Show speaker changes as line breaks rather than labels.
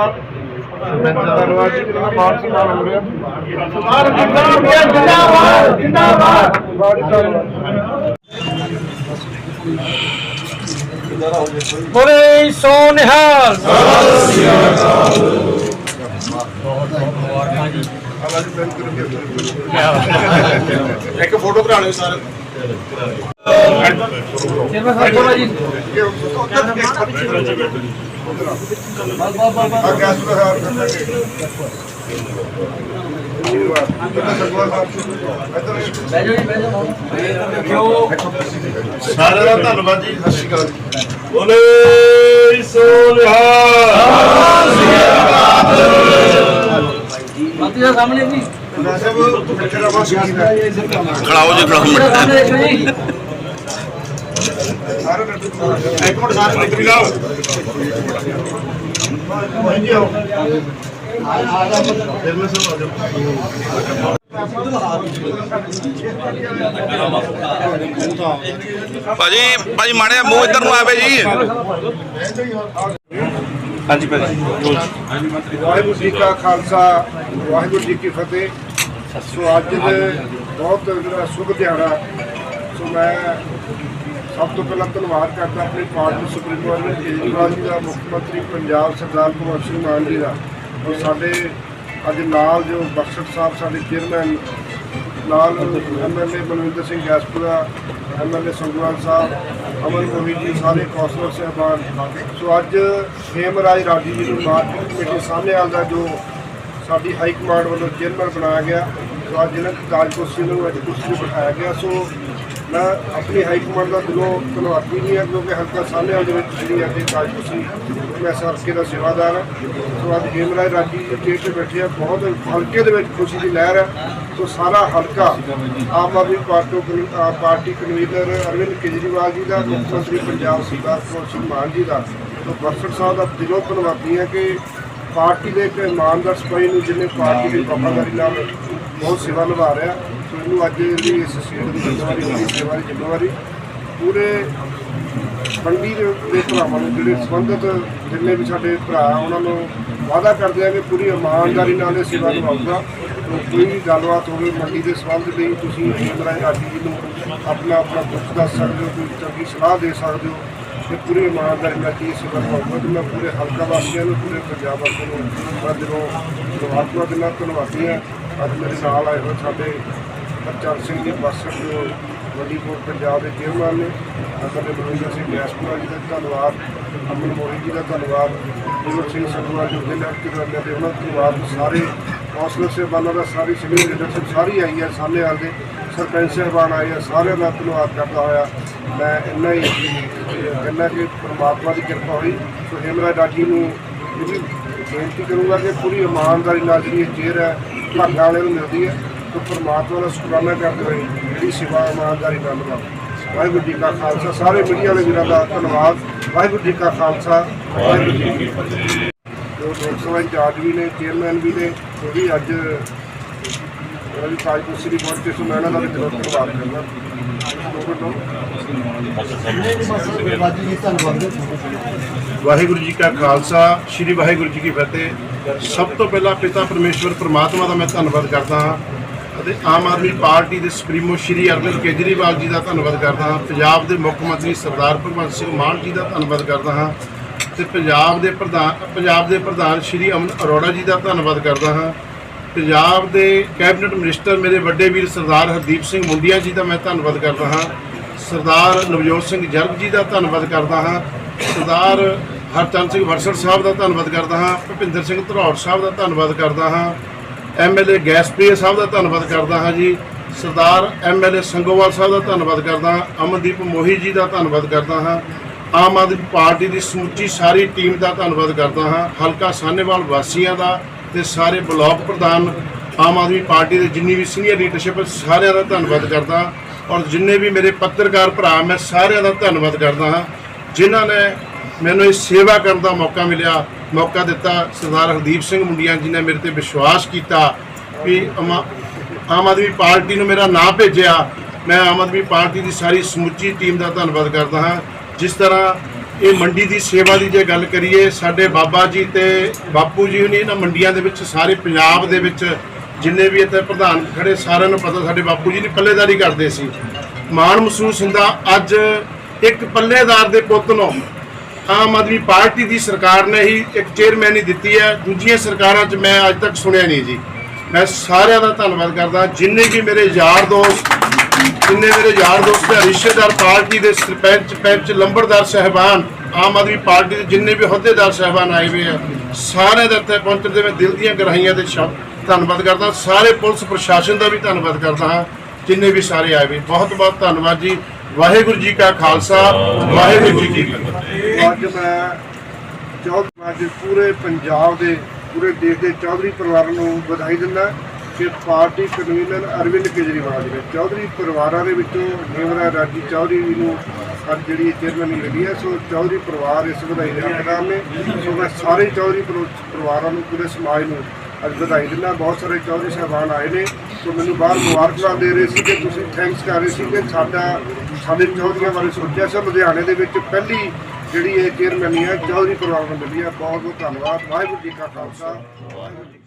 ਧੰਨਵਾਦ। ਧੰਨਵਾਦ ਜੀ ਜਿਹੜਾ ਮਾਨ ਸਨਮਾਨ ਹੋ ਰਿਹਾ।
ਸਰਦਾਰ ਜਿੰਦਾਬਾਦ ਜਿੰਦਾਬਾਦ ਬੋਲੇ ਸੋ ਨਿਹਾਲ
ਇੱਕ ਫੋਟੋ ਕਰਾ ਲਿਓ ਸਾਰੇ
ਚੇਅਰਮੈਨ ਜੀ
ਆ ਗੈਸ ਦਾ ਹਾਰ ਕਰਾਂਗੇ ਸਾਰਿਆਂ ਦਾ ਧੰਨਵਾਦ ਜੀ। ਸਤਿ ਸ਼੍ਰੀ ਅਕਾਲ
ਬੋਲੇ ਸੋਨਿਹਾਲ
ਸਾਹਮਣੇ ਜੀ
ਖੜਾਓ ਜੀ ਖੜਾਓ
ਇੱਕ ਮਿੰਟ ਸਾਰੇ ਨਿਕਲ ਜਾਓ ਹਾਂਜੀ ਆਓ। ਫਿਰ ਮੈਂ ਸਭ ਆ ਜਾਓ
ਭਾਜੀ ਭਾਜੀ ਮਾੜੇ ਜਿਹਾ ਮੂੰਹ ਇੱਧਰ ਨੂੰ ਆਵੇ ਜੀ। ਹਾਂਜੀ ਭਾਜੀ
ਵਾਹਿਗੁਰੂ ਜੀ ਕਾ ਖਾਲਸਾ, ਵਾਹਿਗੁਰੂ ਜੀ ਕੀ ਫਤਿਹ। ਸੋ ਅੱਜ ਦੇ ਬਹੁਤ ਜਿਹੜਾ ਸ਼ੁਭ ਦਿਹਾੜਾ, ਸੋ ਮੈਂ ਸਭ ਤੋਂ ਪਹਿਲਾਂ ਧੰਨਵਾਦ ਕਰਦਾ ਆਪਣੀ ਪਾਰਟੀ ਸੁਪਰੀਮੋ ਅਰਵਿੰਦ ਕੇਜਰੀਵਾਲ ਜੀ ਦਾ, ਮੁੱਖ ਮੰਤਰੀ ਪੰਜਾਬ ਸਰਦਾਰ ਭਗਵੰਤ ਸਿੰਘ ਮਾਨ ਜੀ ਦਾ। ਔਰ ਸਾਡੇ ਅੱਜ ਨਾਲ ਜੋ ਬਖਸ਼ਟ ਸਾਹਿਬ, ਸਾਡੇ ਚੇਅਰਮੈਨ ਨਾਲ ਐਮਐਲਏ ਬਲਵਿੰਦਰ ਸਿੰਘ ਗੈਸਪੁਰਾ ਐਮਐਲਏ ਸੰਗਵਾਲ ਸਾਹਿਬ, ਅਮਨ ਮੋਹੀ ਜੀ, ਸਾਰੇ ਕੌਂਸਲਰ ਸਾਹਿਬਾਨ। ਸੋ ਅੱਜ ਖੇਮਰਾਜ ਰਾਜੀ ਜੀ ਨੂੰ ਮਾਰਕੀਟ ਕਮੇਟੀ ਸਾਹਮਣੇ ਆਉਂਦਾ ਜੋ ਸਾਡੀ ਹਾਈ ਕਮਾਂਡ ਵੱਲੋਂ ਚੇਅਰਮੈਨ ਬਣਾਇਆ ਗਿਆ, ਸੋ ਅੱਜ ਇਹਨਾਂ ਤਾਜਪੁਰ ਨੂੰ ਅੱਜ ਕੁਰਸੀ ਤੇ ਬਿਠਾਇਆ ਗਿਆ। ਸੋ ਮੈਂ ਆਪਣੀ ਹਾਈ ਕਮਾਂਡ ਦਾ ਦਿਲੋਂ ਧੰਨਵਾਦੀ ਵੀ ਹਾਂ, ਕਿਉਂਕਿ ਹਲਕਾ ਸਾਹਮਣੇ ਦੇ ਵਿੱਚ ਜਿਹੜੀ ਅੱਜ ਤਾਜਪੁਰ ਸਿੰਘ ਮੈਂ ਇਸ ਹਲਕੇ ਦਾ ਸੇਵਾਦਾਰ ਹਾਂ। ਸੋ ਅੱਜ ਖੇਮਰਾਜ ਰਾਜੀ ਜੀ ਸਟੇਜ ਤੇ ਬੈਠੇ ਆ ਬਹੁਤ ਹਲਕੇ ਦੇ ਵਿੱਚ ਖੁਸ਼ੀ ਦੀ ਲਹਿਰ ਹੈ। ਸੋ ਸਾਰਾ ਹਲਕਾ ਆਮ ਆਦਮੀ ਪਾਰਟੀ ਕਨ- ਪਾਰਟੀ ਕਨਵੀਨਰ ਅਰਵਿੰਦ ਕੇਜਰੀਵਾਲ ਜੀ ਦਾ, ਮੁੱਖ ਮੰਤਰੀ ਪੰਜਾਬ ਸਰਦਾਰ ਭਗਵੰਤ ਸਿੰਘ ਮਾਨ ਜੀ ਦਾ। ਸੋ ਬਰਸਟ ਸਾਹਿਬ ਦਾ ਦਿਲੋਂ ਧੰਨਵਾਦੀ ਹਾਂ ਕਿ ਪਾਰਟੀ ਦੇ ਇੱਕ ਇਮਾਨਦਾਰ ਸਿਪਾਹੀ ਨੂੰ ਜਿਹਨੇ ਪਾਰਟੀ ਦੀ ਵਫਾਦਾਰੀ ਨਾਲ ਬਹੁਤ ਸੇਵਾ ਨਿਭਾ ਰਿਹਾ। ਸੋ ਅੱਜ ਜਿਹੜੀ ਇਸ ਸੀਟ ਦੀ ਜ਼ਿੰਮੇਵਾਰੀ ਮਿਲੀ ਸੇਵਾ ਦੀ ਜ਼ਿੰਮੇਵਾਰੀ ਪੂਰੇ ਮੰਡੀ ਦੇ ਦੇ ਭਰਾਵਾਂ ਨੂੰ, ਜਿਹੜੇ ਸੰਬੰਧਿਤ ਜਿੰਨੇ ਵੀ ਸਾਡੇ ਭਰਾ ਉਹਨਾਂ ਨੂੰ ਵਾਅਦਾ ਕਰਦੇ ਆ ਕਿ ਪੂਰੀ ਇਮਾਨਦਾਰੀ ਨਾਲ ਇਹ ਸੇਵਾ ਨਿਭਾਊਗਾ। ਕੋਈ ਵੀ ਗੱਲਬਾਤ ਹੋਵੇ ਮੰਡੀ ਦੇ ਸੰਬੰਧ ਲਈ ਤੁਸੀਂ ਹੇਮਰਾਜ ਰਾਜੀ ਜੀ ਨੂੰ ਆਪਣਾ ਆਪਣਾ ਦੁੱਖ ਦੱਸ ਸਕਦੇ ਹੋ, ਕੋਈ ਚੰਗੀ ਸਲਾਹ ਦੇ ਸਕਦੇ ਹੋ ਕਿ ਪੂਰੀ ਇਮਾਨਦਾਰੀ ਨਾਲ ਕੀ ਸੇਵਾ ਨਿਭਾਊਗਾ। ਤੇ ਮੈਂ ਪੂਰੇ ਹਲਕਾ ਵਾਸੀਆਂ ਨੂੰ, ਪੂਰੇ ਪੰਜਾਬ ਵਾਸੀਆਂ ਨੂੰ ਮੈਂ ਦਿਲੋਂ ਪਰਮਾਤਮਾ ਦੇ ਨਾਲ ਧੰਨਵਾਦੀ ਹਾਂ। ਅੱਜ ਮੇਰੇ ਨਾਲ ਆਏ ਹੋਏ ਸਾਡੇ ਹਰਚਰਨ ਸਿੰਘ ਜੀ ਬਸਰ ਜੋ ਵੱਡੀਪੁਰ ਪੰਜਾਬ ਦੇ ਚੇਅਰਮੈਨ ਨੇ ਸਾਡੇ ਬਲਵਿੰਦਰ ਸਿੰਘ ਗੈਸਪੁਰਾ ਜੀ ਦਾ ਧੰਨਵਾਦ, ਅਮਨ ਮੋਹੀ ਜੀ ਦਾ ਧੰਨਵਾਦ ਗੁਰੂ ਸਿੰਘ ਸੰਧਵਾ ਜੋ ਜ਼ਿਲ੍ਹਾ ਐਕਟਿਵ ਦੇ ਉਹਨਾਂ ਦਾ ਧੰਨਵਾਦ ਸਾਰੇ ਕੌਂਸਲਰ ਸਾਹਿਬਾਨਾਂ ਦਾ, ਸਾਰੀ ਸੀਨੀਅਰ ਲੀਡਰਸ਼ਿਪ ਸਾਰੀ ਆਈ ਹੈ ਸਾਹਮਣੇ ਆ ਕੇ, ਸਰਪੰਚ ਸਾਹਿਬਾਨ ਆਏ ਆ, ਸਾਰਿਆਂ ਦਾ ਧੰਨਵਾਦ ਕਰਦਾ ਹੋਇਆ। ਮੈਂ ਇੰਨਾ ਹੀ ਕਹਿੰਦਾ ਕਿ ਪਰਮਾਤਮਾ ਦੀ ਕਿਰਪਾ ਹੋਈ, ਸੋ ਹੇਮਰਾ ਡਾਜੀ ਨੂੰ ਇਹ ਵੀ ਬੇਨਤੀ ਕਰੂੰਗਾ ਕਿ ਪੂਰੀ ਇਮਾਨਦਾਰੀ ਨਾਲ ਜਿਹੜੀ ਇਹ ਚੇਅਰ ਹੈ, ਭਾਗਾਂ ਵਾਲੇ ਨੂੰ ਮਿਲਦੀ ਹੈ। ਤੇ ਪਰਮਾਤਮਾ ਦਾ ਸ਼ੁਕਰਾਨਾ ਕਰਦੇ ਹੋਏ ਜਿਹੜੀ ਸੇਵਾ ਇਮਾਨਦਾਰੀ ਨਾਲ ਨਿਭਾਓ। ਵਾਹਿਗੁਰੂ ਜੀ ਕਾ ਖਾਲਸਾ, ਸਾਰੇ ਮੀਡੀਆ ਵਾਲੇ ਵੀਰਾਂ ਦਾ ਧੰਨਵਾਦ। ਵਾਹਿਗੁਰੂ ਜੀ ਕਾ ਖਾਲਸਾ, ਵਾਹਿਗੁਰੂ ਜੀ ਕੀ ਫਤਿਹ। ਜੋ ਲੋਕ ਸਭਾ ਇੰਚਾਰਜ ਵੀ ਨੇ, ਚੇਅਰਮੈਨ ਵੀ ਨੇ, ਉਹ ਵੀ ਅੱਜ ਉਹਨਾਂ ਦੀ ਤਾਜਪੁਰ ਸ੍ਰੀ ਪਹੁੰਚੇ ਸੋ ਮੈਂ ਇਹਨਾਂ ਦਾ ਵੀ ਧੰਨਵਾਦ ਕਰਦਾ।
ਵਾਹਿਗੁਰੂ ਜੀ ਕਾ ਖਾਲਸਾ, ਸ੍ਰੀ ਵਾਹਿਗੁਰੂ ਜੀ ਕੀ ਫਤਿਹ। ਸਭ ਤੋਂ ਪਹਿਲਾਂ ਪਿਤਾ ਪਰਮੇਸ਼ਵਰ, ਪ੍ਰਮਾਤਮਾ ਦਾ ਮੈਂ ਧੰਨਵਾਦ ਕਰਦਾ ਹਾਂ। ਅਤੇ ਆਮ ਆਦਮੀ ਪਾਰਟੀ ਦੇ ਸੁਪਰੀਮੋ ਸ੍ਰੀ ਅਰਵਿੰਦ ਕੇਜਰੀਵਾਲ ਜੀ ਦਾ ਧੰਨਵਾਦ ਕਰਦਾ ਹਾਂ। ਪੰਜਾਬ ਦੇ ਮੁੱਖ ਮੰਤਰੀ ਸਰਦਾਰ ਭਗਵੰਤ ਸਿੰਘ ਮਾਨ ਜੀ ਦਾ ਧੰਨਵਾਦ ਕਰਦਾ ਹਾਂ ਤੇ ਪੰਜਾਬ ਦੇ ਪ੍ਰਧਾਨ ਪੰਜਾਬ ਦੇ ਪ੍ਰਧਾਨ ਸ੍ਰੀ ਅਮਨ ਅਰੋੜਾ ਜੀ ਦਾ ਧੰਨਵਾਦ ਕਰਦਾ ਹਾਂ। ਪੰਜਾਬ ਦੇ ਕੈਬਨਿਟ ਮਿਨਿਸਟਰ ਮੇਰੇ ਵੱਡੇ ਵੀਰ ਸਰਦਾਰ ਹਰਦੀਪ ਸਿੰਘ ਮੁੰਡੀਆ ਜੀ ਦਾ ਮੈਂ ਧੰਨਵਾਦ ਕਰਦਾ ਹਾਂ। ਸਰਦਾਰ ਨਵਜੋਤ ਸਿੰਘ ਜਰਗ ਜੀ ਦਾ ਧੰਨਵਾਦ ਕਰਦਾ ਹਾਂ। ਸਰਦਾਰ ਹਰਚੰਦ ਸਿੰਘ ਵਰਸੜ ਸਾਹਿਬ ਦਾ ਧੰਨਵਾਦ ਕਰਦਾ ਹਾਂ। ਭੁਪਿੰਦਰ ਸਿੰਘ ਧਰੌੜ ਸਾਹਿਬ ਦਾ ਧੰਨਵਾਦ ਕਰਦਾ ਹਾਂ। ਐਮਐਲਏ ਗੈਸਪ੍ਰੀਆ ਸਾਹਿਬ ਦਾ ਧੰਨਵਾਦ ਕਰਦਾ ਹਾਂ ਜੀ। ਸਰਦਾਰ ਐਮਐਲਏ ਸੰਗੋਵਾਲ ਸਾਹਿਬ ਦਾ ਧੰਨਵਾਦ ਕਰਦਾ ਹਾਂ। ਅਮਨਦੀਪ ਮੋਹੀ ਜੀ ਦਾ ਧੰਨਵਾਦ ਕਰਦਾ ਹਾਂ। ਆਮ ਆਦਮੀ ਪਾਰਟੀ ਦੀ ਸਮੁੱਚੀ ਸਾਰੀ ਟੀਮ ਦਾ ਧੰਨਵਾਦ ਕਰਦਾ ਹਾਂ। ਹਲਕਾ ਸਾਹਨੇਵਾਲ ਵਾਸੀਆਂ ਦਾ ਤੇ ਸਾਰੇ ਬਲਾਕ ਪ੍ਰਧਾਨ, ਆਮ ਆਦਮੀ ਪਾਰਟੀ ਦੇ ਜਿੰਨੀ ਵੀ ਸੀਨੀਅਰ ਲੀਡਰਸ਼ਿਪ, ਸਾਰਿਆਂ ਦਾ ਧੰਨਵਾਦ ਕਰਦਾ ਔਰ ਜਿੰਨੇ ਵੀ ਮੇਰੇ ਪੱਤਰਕਾਰ ਭਰਾ, ਮੈਂ ਸਾਰਿਆਂ ਦਾ ਧੰਨਵਾਦ ਕਰਦਾ ਹਾਂ। ਜਿਨ੍ਹਾਂ ਨੇ ਮੈਨੂੰ ਇਹ ਸੇਵਾ ਕਰਨ ਦਾ ਮੌਕਾ ਮਿਲਿਆ। ਮੌਕਾ ਦਿੱਤਾ ਸਰਦਾਰ ਹਰਦੀਪ ਸਿੰਘ ਮੁੰਡੀਆਂ ਜੀ ਨੇ ਮੇਰੇ ਤੇ ਵਿਸ਼ਵਾਸ ਕੀਤਾ ਵੀ ਆਮ ਆਦਮੀ ਪਾਰਟੀ ਨੂੰ ਮੇਰਾ ਨਾਂ ਭੇਜਿਆ। ਮੈਂ ਆਮ ਆਦਮੀ ਪਾਰਟੀ ਦੀ ਸਾਰੀ ਸਮੁੱਚੀ ਟੀਮ ਦਾ ਧੰਨਵਾਦ ਕਰਦਾ ਹਾਂ। ਜਿਸ ਤਰ੍ਹਾਂ ਇਹ ਮੰਡੀ ਦੀ ਸੇਵਾ ਦੀ ਜੇ ਗੱਲ ਕਰੀਏ, ਸਾਡੇ ਬਾਬਾ ਜੀ ਤੇ ਬਾਪੂ ਜੀ ਨੇ ਇਹਨਾਂ ਮੰਡੀਆਂ ਦੇ ਵਿੱਚ ਸਾਰੇ ਪੰਜਾਬ ਦੇ ਵਿੱਚ ਜਿੰਨੇ ਵੀ ਇੱਥੇ ਪ੍ਰਧਾਨ ਖੜੇ, ਸਾਰਿਆਂ ਨੂੰ ਪਤਾ ਸਾਡੇ ਬਾਪੂ ਜੀ ਨੇ ਪੱਲੇਦਾਰੀ ਕਰਦੇ ਸੀ। ਮਾਣ ਮਹਿਸੂਸ ਹੁੰਦਾ ਅੱਜ ਇੱਕ ਪੱਲੇਦਾਰ ਦੇ ਪੁੱਤ ਨੂੰ ਆਮ ਆਦਮੀ ਪਾਰਟੀ ਦੀ ਸਰਕਾਰ ਨੇ ਹੀ ਇੱਕ ਚੇਅਰਮੈਨ ਹੀ ਦਿੱਤੀ ਹੈ। ਦੂਜੀਆਂ ਸਰਕਾਰਾਂ 'ਚ ਮੈਂ ਅੱਜ ਤੱਕ ਸੁਣਿਆ ਨਹੀਂ ਜੀ। ਮੈਂ ਸਾਰਿਆਂ ਦਾ ਧੰਨਵਾਦ ਕਰਦਾ। ਜਿੰਨੇ ਵੀ ਮੇਰੇ ਯਾਰ ਦੋਸਤ, ਜਿੰਨੇ ਮੇਰੇ ਯਾਰ ਦੋਸਤ ਤੇ ਰਿਸ਼ਤੇਦਾਰ ਪਾਰਟੀ ਦੇ ਸਰਪੰਚ, ਪੈਂਚ, ਲੰਬੜਦਾਰ, ਸਹਿਬਾਨ, ਆਮ ਆਦਮੀ ਪਾਰਟੀ ਦੇ ਜਿੰਨੇ ਵੀ ਅਹੁਦੇਦਾਰ, ਸਹਿਬਾਨ ਆਏ ਹੋਏ ਆ, ਸਾਰਿਆਂ ਦੇ ਇੱਥੇ ਪਹੁੰਚਣ ਦੇ ਮੈਂ ਦਿਲ ਦੀਆਂ ਗਹਿਰਾਈਆਂ ਦੇ ਸ਼ਬਦ ਧੰਨਵਾਦ ਕਰਦਾ। ਸਾਰੇ ਪੁਲਿਸ ਪ੍ਰਸ਼ਾਸਨ ਦਾ ਵੀ ਧੰਨਵਾਦ ਕਰਦਾ ਹਾਂ। ਜਿੰਨੇ ਵੀ ਸਾਰੇ ਆਏ ਹੋਏ ਬਹੁਤ ਬਹੁਤ ਧੰਨਵਾਦ ਜੀ। ਵਾਹਿਗੁਰੂ ਜੀ ਕਾ ਖਾਲਸਾ, ਵਾਹਿਗੁਰੂ ਜੀ ਕੀ ਫਤਿਹ।
ਅੱਜ ਮੈਂ ਚੌਧਰੀ ਅੱਜ ਪੂਰੇ ਪੰਜਾਬ ਦੇ, ਪੂਰੇ ਦੇਸ਼ ਦੇ ਚੌਧਰੀ ਪਰਿਵਾਰ ਨੂੰ ਵਧਾਈ ਦਿੰਦਾ ਕਿ ਪਾਰਟੀ ਕਨਵੀਨਰ ਅਰਵਿੰਦ ਕੇਜਰੀਵਾਲ ਜੀ ਨੇ। ਚੌਧਰੀ ਪਰਿਵਾਰਾਂ ਦੇ ਵਿੱਚੋਂ ਨਿਮਰਾ ਰਾਜੀ ਚੌਧਰੀ ਜੀ ਨੂੰ ਅੱਜ ਜਿਹੜੀ ਚੇਅਰਮੈਨ ਲੱਗੀ ਹੈ, ਸੋ ਚੌਧਰੀ ਪਰਿਵਾਰ ਇਸ ਵਧਾਈ ਦੇ ਹੱਕਦਾਰ ਨੇ ਸੋ ਮੈਂ ਸਾਰੇ ਚੌਧਰੀ ਪਰਿ- ਪਰਿਵਾਰਾਂ ਨੂੰ, ਪੂਰੇ ਸਮਾਜ ਨੂੰ ਅੱਜ ਵਧਾਈ ਦਿੰਦਾ ਬਹੁਤ ਸਾਰੇ ਚੌਧਰੀ ਸਾਹਿਬਾਨ ਆਏ ਨੇ। ਸੋ ਮੈਨੂੰ ਬਾਹਰ ਮੁਬਾਰਕਬਾਦ ਦੇ ਰਹੇ ਸੀ ਕਿ ਤੁਸੀਂ ਥੈਂਕਸ ਕਰ ਰਹੇ ਸੀ ਕਿ ਸਾਡਾ, ਸਾਡੇ ਚੌਧਰੀਆਂ ਬਾਰੇ ਸੋਚਿਆ ਸੀ, ਲੁਧਿਆਣੇ ਦੇ ਵਿੱਚ ਪਹਿਲੀ ਜਿਹੜੀ ਇਹ ਚੇਅਰਮੈਨੀ ਹੈ ਚੌਧਰੀ ਪਰਿਵਾਰ ਨੂੰ ਮਿਲੀ ਹੈ ਬਹੁਤ ਬਹੁਤ ਧੰਨਵਾਦ। ਵਾਹਿਗੁਰੂ ਜੀ ਕਾ ਖਾਲਸਾ। ਵਾਹਿਗੁਰੂ ਜੀ